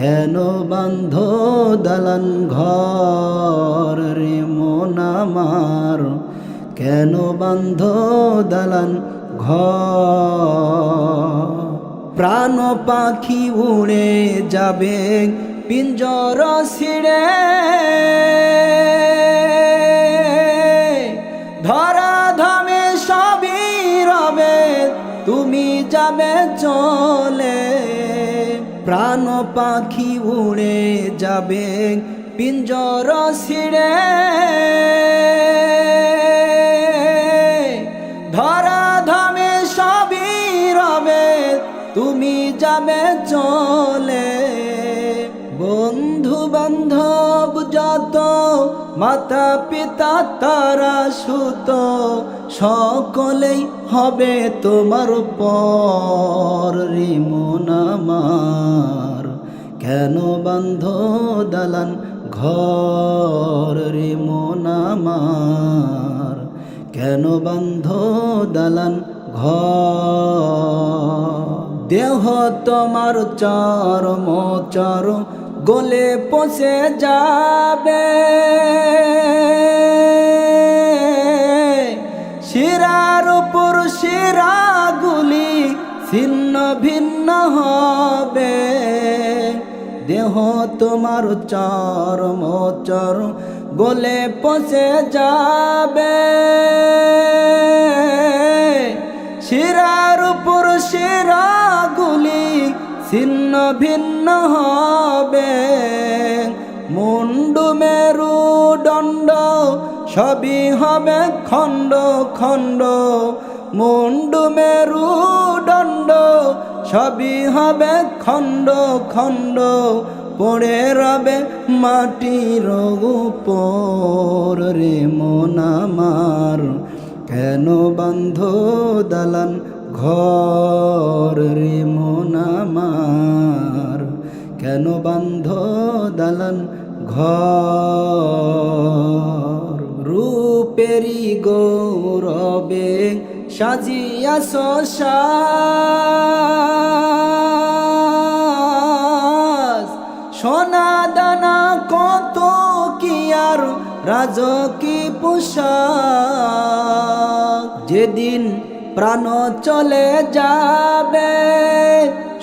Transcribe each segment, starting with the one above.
কেন বন্ধ দালান ঘর রে মোনামার কেন বন্ধ দালান ঘর? প্রাণ পাখি উড়ে যাবে, পিঞ্জর ছিড়ে। ধরা ধামে সবই রবে, তুমি যাবে চলে প্রাণ পাখি উড়ে যাবে, পিঞ্জর ছিড়ে। ধরা ধামে সবই রবে, তুমি যাবে চলে। বন্ধু বান্ধব মাতা পিতা তারা সুত, সকলেই হবে তোমার পর। রিমন আমার, কেন বন্ধ দালান ঘর? রিমন আমার, কেন বন্ধ দালান ঘর? দেহ তোমার চরম চর গলে পচে যাবে। ছিন্ন ভিন্ন হবে। দেহ তোমার চরম চর গলে পচে যাবে। শিরার উপর শিরাগুলি ছিন্ন ভিন্ন হবে। মুন্ডু মেরু দণ্ড সবই হবে খণ্ড খণ্ড। মুন্ডু মেরু দণ্ড, সবই হবে খণ্ড খণ্ড। পড়ে রবে মাটির রে মনামার কেন বন্ধ দালান ঘর রে মনামার কেন বন্ধ দালান ঘর? রূপেরি গৌরবে সাজিয়া সোনা দানা কত কি আর রাজকি পোশাক। যেদিন প্রাণ চলে যাবে,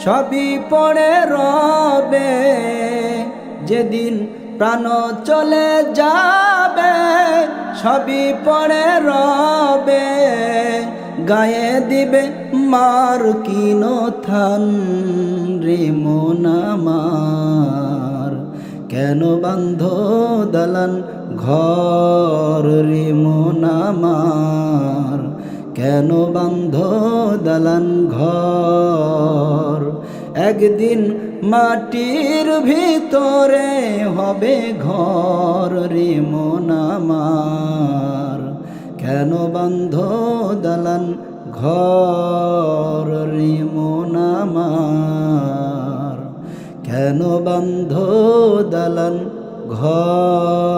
সবই পড়ে রবে। যেদিন প্রাণ চলে যাবে, সবই পড়ে রবে। গায়ে দিবে মার কিনো থান রে মোনামার কেন বান্ধ দালান ঘর রে মোনামার কেন বান্ধ দালান ঘর? একদিন মাটির ভিতরে হবে ঘর রে মোনামার কেন বন্ধ দালান ঘর রে মোনামার কেন বন্ধ দালান ঘর?